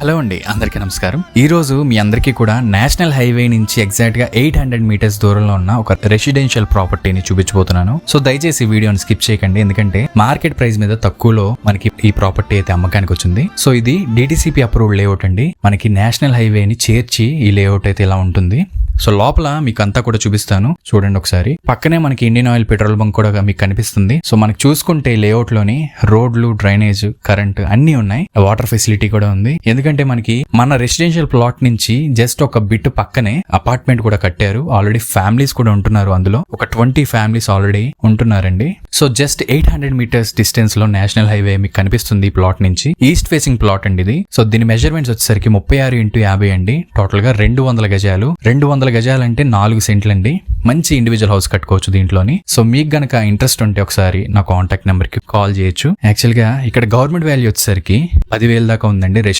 Hello అండి అందరికీ నమస్కారం. ఈ రోజు మీ అందరికీ కూడా నేషనల్ హైవే నుంచి ఎగ్జాక్ట్గా ఎయిట్ హండ్రెడ్ మీటర్స్ దూరంలో ఉన్న ఒక రెసిడెన్షియల్ ప్రాపర్టీని చూపించబోతున్నాను. సో దయచేసి వీడియోని స్కిప్ చేయకండి. ఎందుకంటే మార్కెట్ ప్రైస్ మీద తక్కువలో మనకి ఈ ప్రాపర్టీ అయితే అమ్మకానికి వచ్చింది. సో ఇది డిటిసిపి అప్రూవ్డ్ లేఅవుట్ అండి. మనకి నేషనల్ హైవేని చేర్చి ఈ లేఅవుట్ అయితే ఇలా ఉంటుంది. సో లోపల మీకు అంతా కూడా చూపిస్తాను. చూడండి ఒకసారి. పక్కనే మనకి ఇండియన్ ఆయిల్ పెట్రోల్ బంక్ కూడా మీకు కనిపిస్తుంది. సో మనకి చూసుకుంటే లేఅవుట్లోని రోడ్లు డ్రైనేజ్ కరెంట్ అన్ని ఉన్నాయి. వాటర్ ఫెసిలిటీ కూడా ఉంది. ఎందుకంటే మనకి మన రెసిడెన్షియల్ ప్లాట్ నుంచి జస్ట్ ఒక బిట్ పక్కనే అపార్ట్మెంట్ కూడా కట్టారు. ఆల్రెడీ ఫ్యామిలీస్ కూడా ఉంటున్నారు అందులో. ఒక ట్వంటీ ఫ్యామిలీస్ ఆల్రెడీ ఉంటున్నారండి. So just eight hundred meters డిస్టెన్స్లో నేషనల్ హైవే మీకు కనిపిస్తుంది ఈ ప్లాట్ నుంచి. ఈస్ట్ ఫేసింగ్ ప్లాట్ అండి ఇది. సో దీని మెజర్మెంట్స్ వచ్చేసరికి ముప్పై ఆరు ఇంటూ యాభై అండి. టోటల్గా రెండు వందల గజాలు. రెండు వందల వందల గజాలంటే నాలుగు సెంట్లు అండి మంచి ఇండివిజువల్ హౌస్ కట్టుకోవచ్చు దీంట్లోని. సో మీకు గనక ఇంట్రెస్ట్ ఉంటే ఒకసారి నా కాంటాక్ట్ నెంబర్కి కాల్ చేయొచ్చు. యాక్చువల్గా ఇక్కడ గవర్నమెంట్ వాల్యూ వచ్చేసరికి పదివేల దాకా ఉందండి